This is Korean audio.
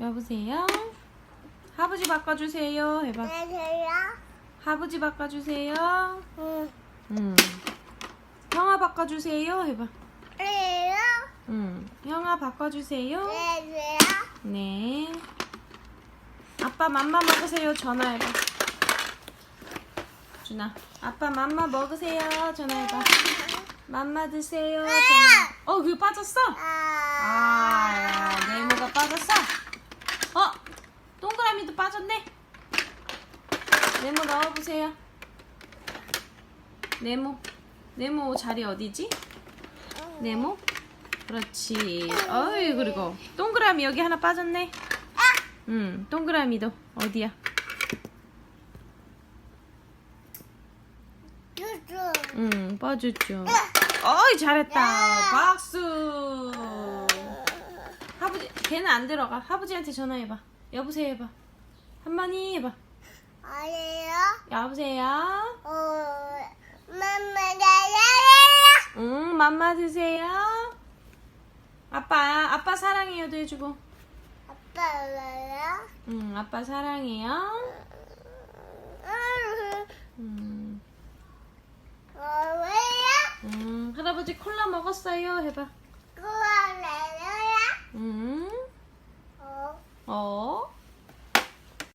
여보세요? 아버지 바꿔주세요. 해봐. 안녕하세요. 아버지 바꿔주세요. 응. 응. 형아 바꿔주세요. 해봐. 안녕하세요. 응. 형아 바꿔주세요. 안녕하세요. 네. 아빠 맘마 먹으세요. 전화해봐. 준아. 아빠 맘마 먹으세요. 전화해봐. 맘마 드세요. 전화. 어, 그거 빠졌어? 아, 네모가 빠졌어? 어, 동그라미도 빠졌네. 네모 넣어보세요. 네모. 네모 자리 어디지? 네모? 그렇지. 어이, 그리고 동그라미 여기 하나 빠졌네. 응, 동그라미도 어디야? 응, 빠졌죠. 어이, 잘했다. 박수. 하부지, 걔는 안 들어가. 하부지한테 전화해봐. 여보세요 해봐. 한마니 해봐. 아니에요. 여보세요? 어, mamma 나야야. 응, 맘마 드세요. 아빠, 아빠 사랑해요도 해주고. 아빠 나야. 응, 아빠 사랑해요. 음, 어, 왜야? 음, 할아버지 콜라 먹었어요. 해봐. 그거 나야야. 음,